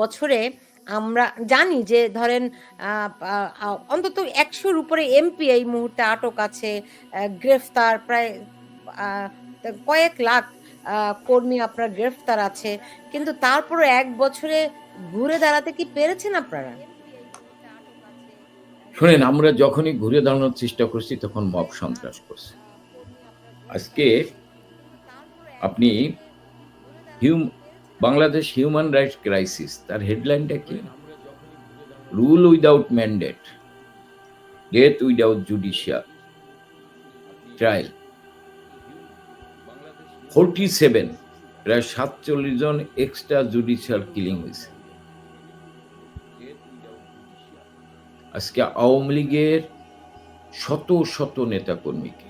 বছরে আমরা জানি যে ধরেন অন্তত একশোর উপরে এমপি এই মুহূর্তে আটক আছে গ্রেফতার প্রায় কয়েক লাখ কর্মী আপনার গ্রেফতার আছে। কিন্তু তারপরে এক বছরে ঘুরে দাঁড়াতে কি পেরেছেন আপনারা? শোনেন, আমরা যখনই ঘুরে দাঁড়ানোর চেষ্টা করছি, তখন মব সন্ত্রাস করছে। আজকে আপনি হিউম বাংলাদেশ হিউম্যান রাইটস ক্রাইসিস তার হেডলাইনটা কি? Rule without mandate death without judicial trial forty seven প্রায় সাতচল্লিশ জন এক্সট্রা জুডিশিয়াল কিলিং হয়েছে। আজকে আওয়ামী লীগের শত শত নেতা কর্মীকে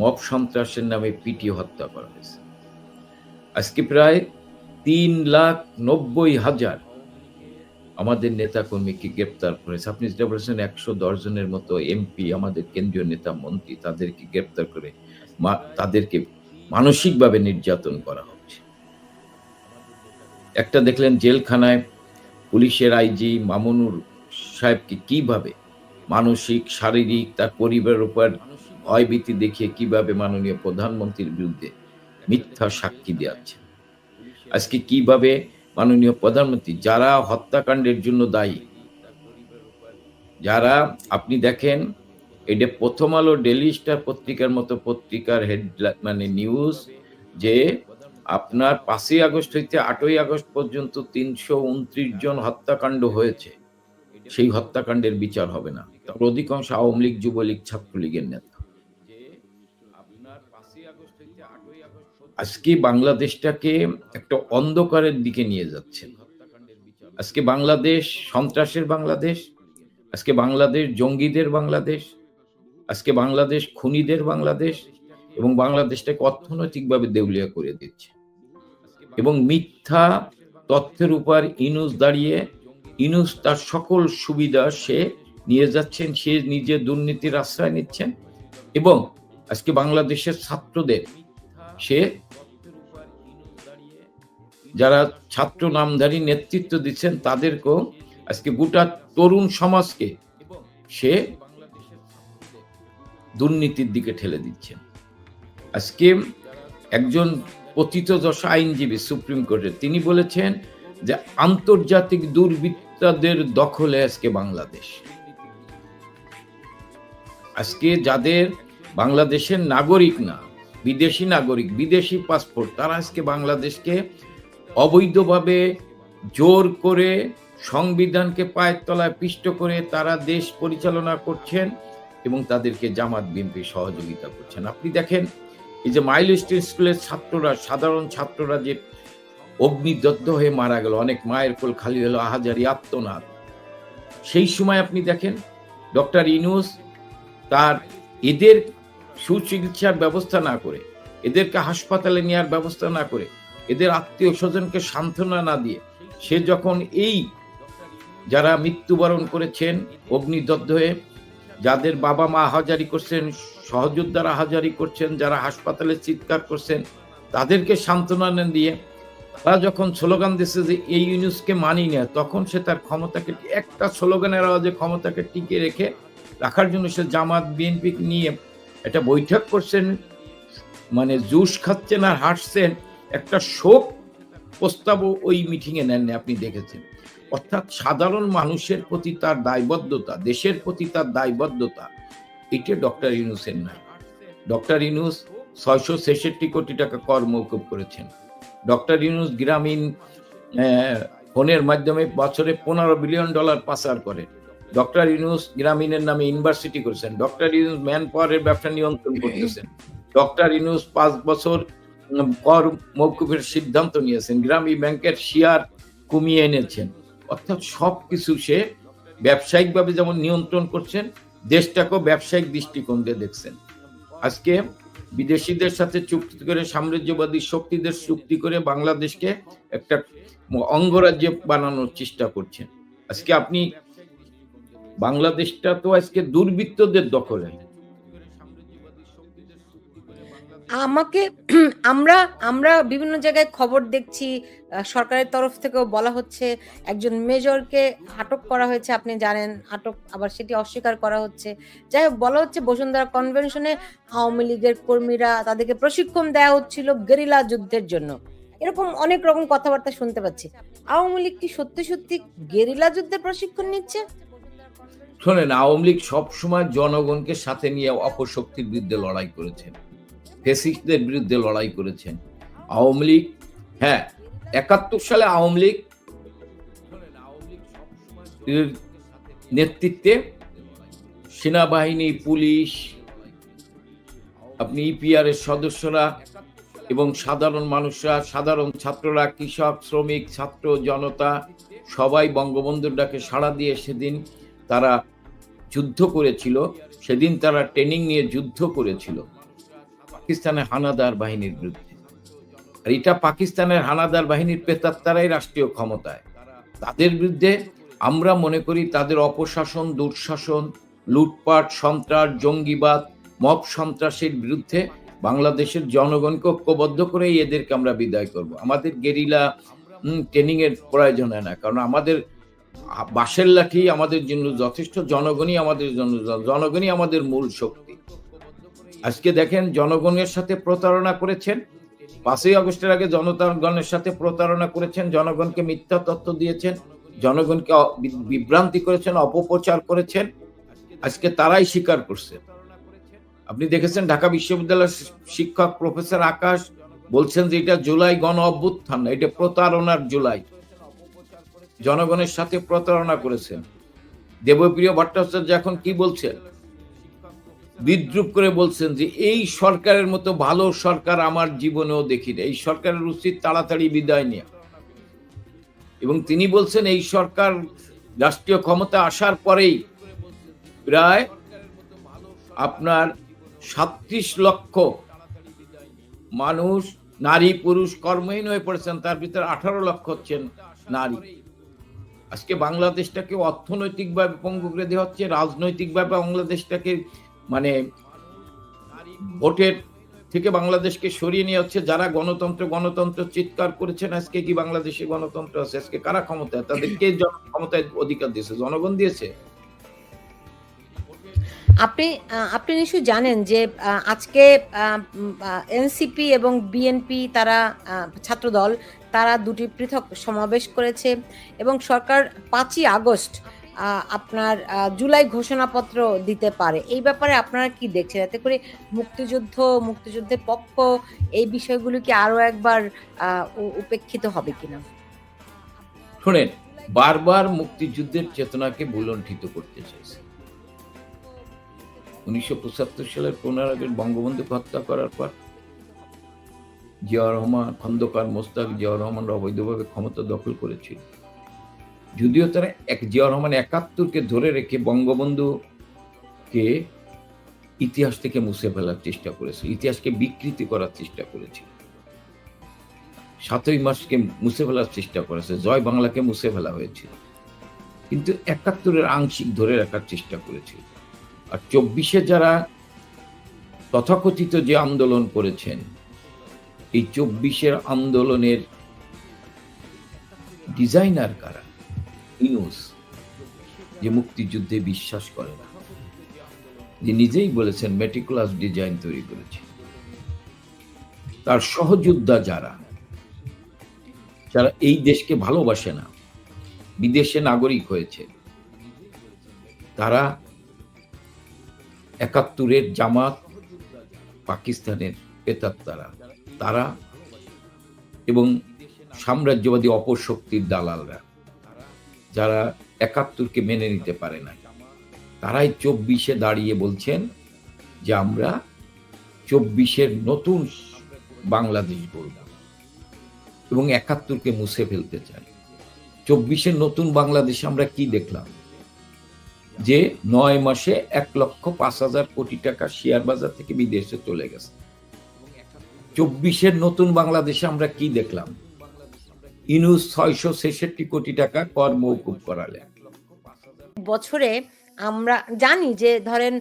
মব সন্ত্রাসের নামে পিটিয়ে হত্যা করা হয়েছে। আজকে প্রায় তিন লাখ নব্বই হাজার আমাদের নেতা কর্মীকে গ্রেপ্তার করেছে। আপনি যেটা বলেছেন, একশো দশ জনের মতো এমপি, আমাদের কেন্দ্রীয় নেতা, মন্ত্রী তাদেরকে গ্রেপ্তার করে তাদেরকে মানসিকভাবে নির্যাতন করা হচ্ছে। একটা দেখলেন জেলখানায় পুলিশের আইজি মামুনুর সাহেবকে কীভাবে মানসিক, শারীরিক, তার পরিবারের উপর ভয়ভীতি দেখিয়ে কীভাবে মাননীয় প্রধানমন্ত্রীর বিরুদ্ধে মিথ্যা সাক্ষী দেওয়াচ্ছে আজকে কীভাবে মাননীয় প্রধানমন্ত্রী, যারা হত্যাকাণ্ডের জন্য দায়ী, যারা আপনি দেখেন এটা প্রথম আলো ডেলি স্টার পত্রিকার মতো পত্রিকার হেড মানে নিউজ, যে আপনার পাঁচই আগস্ট হইতে আটই আগস্ট পর্যন্ত তিনশো উনত্রিশ জন হত্যাকাণ্ড হয়েছে, সেই হত্যাকাণ্ডের বিচার হবে না। অধিকাংশ আওয়ামী লীগ, যুবলীগ, ছাত্রলীগের নেতা। আজকে বাংলাদেশটাকে একটা অন্ধকারের দিকে নিয়ে যাচ্ছেন আজকে বাংলাদেশ সন্ত্রাসের বাংলাদেশ, আজকে বাংলাদেশ জঙ্গিদের বাংলাদেশ, আজকে বাংলাদেশ খুনিদের বাংলাদেশ এবং বাংলাদেশটাকে অর্থনৈতিকভাবে দেউলিয়া করে দিচ্ছে। এবং মিথ্যা তথ্যের উপর ইনুস দাঁড়িয়ে, ইনুস তার সকল সুবিধা সে নিয়ে যাচ্ছেন, সে নিজে দুর্নীতির আশ্রয় নিচ্ছেন এবং আজকে বাংলাদেশের ছাত্রদের সে যারা ছাত্র নামধারী নেতৃত্ব দিচ্ছেন তাদেরকেও আজকে গোটা তরুণ সমাজকে সে দুর্নীতির দিকে ঠেলে দিচ্ছেন। আজকে একজন পতিত দশা আইনজীবী সুপ্রিম কোর্টের তিনি বলেছেন যে আন্তর্জাতিক দুর্বৃত্তদের দখলে আজকে বাংলাদেশ। আজকে যাদের বাংলাদেশের নাগরিক না বিদেশি নাগরিক, বিদেশি পাসপোর্ট তারা আজকে বাংলাদেশকে অবৈধভাবে জোর করে সংবিধানকে পায়ের তলায় পিষ্ট করে তারা দেশ পরিচালনা করছেন এবং তাদেরকে জামাত, বিএনপি সহযোগিতা করছেন। আপনি দেখেন, এই যে মাইল স্কুলের ছাত্ররা, সাধারণ ছাত্ররা যে অগ্নিদগ্ধ হয়ে মারা গেল, অনেক মায়ের কোল খালি হলো, আহাজারি, আত্মনাদ। সেই সময় আপনি দেখেন, ডক্টর ইনুস তার এদের সুচিকিৎসার ব্যবস্থা না করে, এদেরকে হাসপাতালে নেওয়ার ব্যবস্থা না করে, এদের আত্মীয় স্বজনকে সান্ত্বনা না দিয়ে, সে যখন এই যারা মৃত্যুবরণ করেছেন, অগ্নিদগ্ধ হয়ে, যাদের বাবা মা হাজারি করছেন, সহযোদ্ধারা হাজারি করছেন, যারা হাসপাতালে চিৎকার করছেন, তাদেরকে সান্ত্বনা দিয়ে, তারা যখন স্লোগান দিচ্ছে যে এই ইউনিউসকে মানি না তখন সে তার ক্ষমতাকে, একটা স্লোগানের আওয়াজে ক্ষমতাকে টিকে রেখে, রাখার জন্য সে জামাত, বিএনপি নিয়ে একটা বৈঠক করছেন মানে জুস খাচ্ছেন আর হাসছেন, একটা শোক প্রস্তাবও ওই মিটিংয়ে নেননি, আপনি দেখেছেন। অর্থাৎ সাধারণ মানুষের প্রতি তার দায়বদ্ধতা, দেশের প্রতি তার দায়বদ্ধতা, এটা ডক্টর ইউনুসের নাই। ডক্টর ইউনুস ছয়শো ছেষট্টি কোটি টাকা কর মৌকুব করেছেন। ডক্টর ইউনুস গ্রামীণ ফোনের মাধ্যমে বছরে পনেরো বিলিয়ন ডলার পাচার করে ডক্টর ইউনুস গ্রামীণের নামে ইউনিভার্সিটি করেছেন। ডক্টর ইউনুস ম্যান পাওয়ারের ব্যবসা নিয়ন্ত্রণ করতেছেন। ডক্টর ইউনুস পাঁচ বছর কর মৌকুফের সিদ্ধান্ত নিয়েছেন। গ্রামীণ ব্যাংকের শেয়ার কমিয়ে এনেছেন। অর্থাৎ সব কিছু সে ব্যবসায়িকভাবে যেমন নিয়ন্ত্রণ করছেন দেশটাকেও ব্যবসায়িক দৃষ্টিকোণ দিয়ে দেখছেন। আজকে বিদেশিদের সাথে চুক্তি করে সাম্রাজ্যবাদী শক্তিদের চুক্তি করে বাংলাদেশকে একটা অঙ্গরাজ্য বানানোর চেষ্টা করছেন। আজকে আপনি বাংলাদেশটা তো আজকে দুর্বৃত্তদের দখলে আমাকে, আমরা আমরা বিভিন্ন জায়গায় খবর দেখছি সরকারের তরফ থেকেও বলা হচ্ছে, একজন মেজরকে আটক করা হয়েছে, আপনি জানেন, আটক, আবার সেটি অস্বীকার করা হচ্ছে। যাই হোক, বলা হচ্ছে বসুন্ধরা কনভেনশনে আওয়ামী লীগের কর্মীরা তাদেরকে প্রশিক্ষণ দেওয়া হচ্ছিল গেরিলা যুদ্ধের জন্য। এরকম অনেক রকম কথাবার্তা শুনতে পাচ্ছি। আওয়ামী লীগ কি সত্যি সত্যি গেরিলা যুদ্ধের প্রশিক্ষণ নিচ্ছে? শোনেন, আওয়ামী লীগ সবসময় জনগণকে সাথে নিয়ে অপশক্তির বিরুদ্ধে লড়াই করেছেন। ফেসিস্টদের বিরুদ্ধে লড়াই করেছেন। আওয়ামী লীগ হ্যাঁ একাত্তর সালে আওয়ামী লীগ নেতৃত্বে সেনাবাহিনী, পুলিশ, আপনি ইপিআর এর সদস্যরা এবং সাধারণ মানুষরা, সাধারণ ছাত্ররা, কৃষক, শ্রমিক, ছাত্র, জনতা, সবাই বঙ্গবন্ধুর ডাকে সাড়া দিয়ে সেদিন তারা যুদ্ধ করেছিল, সেদিন তারা ট্রেনিং নিয়ে যুদ্ধ করেছিল পাকিস্তানের হানাদার বাহিনীর বিরুদ্ধে। আর এটা পাকিস্তানের হানাদার বাহিনীর প্রেতাত্মারাই রাষ্ট্রীয় ক্ষমতায়। তাদের বিরুদ্ধে আমরা মনে করি তাদের অপশাসন, দুঃশাসন, লুটপাট, সন্ত্রাস, জঙ্গিবাদ, মব সন্ত্রাসের বিরুদ্ধে বাংলাদেশের জনগণকে ঐক্যবদ্ধ করে এদেরকে আমরা বিদায় করব। আমাদের গেরিলা ট্রেনিং এর প্রয়োজন হয় না, কারণ আমাদের বাঁশের লাঠি আমাদের জন্য যথেষ্ট? জনগণই আমাদের জন্য জনগণই আমাদের মূল শক্তি। আজকে দেখেন, জনগণের সাথে প্রতারণা করেছেন। পাঁচই আগস্টের আগে জনতাগণের সাথে প্রতারণা করেছেন, জনগণকে মিথ্যা তথ্য দিয়েছেন, জনগণকে বিভ্রান্তি করেছেন, অপপ্রচার করেছেন। আজকে তারাই স্বীকার করছে। আপনি দেখেছেন, ঢাকা বিশ্ববিদ্যালয়ের শিক্ষক প্রফেসর আকাশ বলছেন যে, এটা জুলাই গণ অভ্যুত্থান এটা প্রতারণার জুলাই। জনগণের সাথে প্রতারণা করেছেন। দেবপ্রিয় ভট্টাচার্য এখন কি বলছেন? বিদ্রুপ করে বলছেন যে, এই সরকারের মতো ভালো সরকার আমার জীবনেও দেখিনি এই সরকারের উচিত তাড়াতাড়ি বিদায় নেওয়া এবং তিনি বলছেন, এই সরকার রাষ্ট্রীয় ক্ষমতা আসার পরেই প্রায় আপনার সাতত্রিশ লক্ষ মানুষ নারী, পুরুষ কর্মহীন হয়ে পড়েছেন। তার ভিতরে আঠারো লক্ষ হচ্ছেন নারী। আজকে বাংলাদেশটাকে অর্থনৈতিকভাবে পঙ্গু করে দেওয়া হচ্ছে, রাজনৈতিকভাবে বাংলাদেশটাকে মানে ভোটের থেকে বাংলাদেশকে সরিয়ে নিয়ে হচ্ছে, যারা গণতন্ত্র গণতন্ত্র চিৎকার করেছেন, আজকে কি বাংলাদেশে গণতন্ত্র আছে? আজকে কারা ক্ষমতায়? তাদেরকে ক্ষমতায় অধিকার দিয়েছে? জনগণ দিয়েছে? আপনি আপনি নিশ্চয়ই জানেন যে আজকে এনসিপি এবং বিএনপি তারা ছাত্রদল তারা দুটি পৃথক সমাবেশ করেছে এবং সরকার পাঁচই আগস্ট আপনার জুলাই ঘোষণাপত্র দিতে পারে। এই ব্যাপারে আপনারা কি দেখছেন? এতে করে মুক্তিযুদ্ধ, মুক্তিযুদ্ধের পক্ষ, এই বিষয়গুলো কি আরও একবার উপেক্ষিত হবে কিনা? শোনেন, বারবার মুক্তিযুদ্ধের চেতনাকে বুলণ্ঠিত করতে চাইছে। উনিশশো পঁচাত্তর সালের পনেরো আগের বঙ্গবন্ধুকে হত্যা করার পর জিয়া রহমান, খন্দকার মোস্তাক জিয়া রহমানরা অবৈধভাবে ক্ষমতা দখল করেছিল যদিও তারা এক জিয়া রহমান একাত্তরকে ধরে রেখে বঙ্গবন্ধুকে ইতিহাস থেকে মুছে ফেলার চেষ্টা করেছে, ইতিহাসকে বিকৃতি করার চেষ্টা করেছিল সাতই মাসকে মুছে ফেলার চেষ্টা করেছে, জয় বাংলাকে মুছে ফেলা হয়েছিল কিন্তু একাত্তরের আংশিক ধরে রাখার চেষ্টা করেছিল আর চব্বিশে যারা তথাকথিত যে আন্দোলন করেছেন এই চব্বিশের আন্দোলনের ডিজাইনার কারা? ইউনুস, যে মুক্তিযুদ্ধে বিশ্বাস করে না। যে নিজেই বলেছেন মেটিকুলাস ডিজাইন তৈরি করেছে। তার সহযোদ্ধা যারা যারা এই দেশকে ভালোবাসে না, বিদেশে নাগরিক হয়েছে, তারা একাত্তরের জামাত পাকিস্তানের পেতাত্তারা। তারা এবং সাম্রাজ্যবাদী অপশক্তির দালালরা, যারা একাত্তরকে মেনে নিতে পারে না। তারাই চব্বিশে দাঁড়িয়ে বলছেন যে আমরা চব্বিশের নতুন বাংলাদেশ গড়ব এবং একাত্তরকে মুছে ফেলতে চাই। চব্বিশের নতুন বাংলাদেশে আমরা কি দেখলাম? যে নয় মাসে এক লক্ষ পাঁচ হাজার কোটি টাকা শেয়ার বাজার থেকে বিদেশে চলে গেছে। চব্বিশের নতুন বাংলাদেশে আমরা কি দেখলাম ইনুস ছয়শো ছেষট্টি কোটি টাকা কর মৌকুব করালে বছরে আমরা জানি যে ধরেন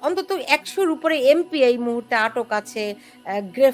অন্তত একশোর উপরে এমপি এই মুহূর্তে আটক আছে। গ্রেফ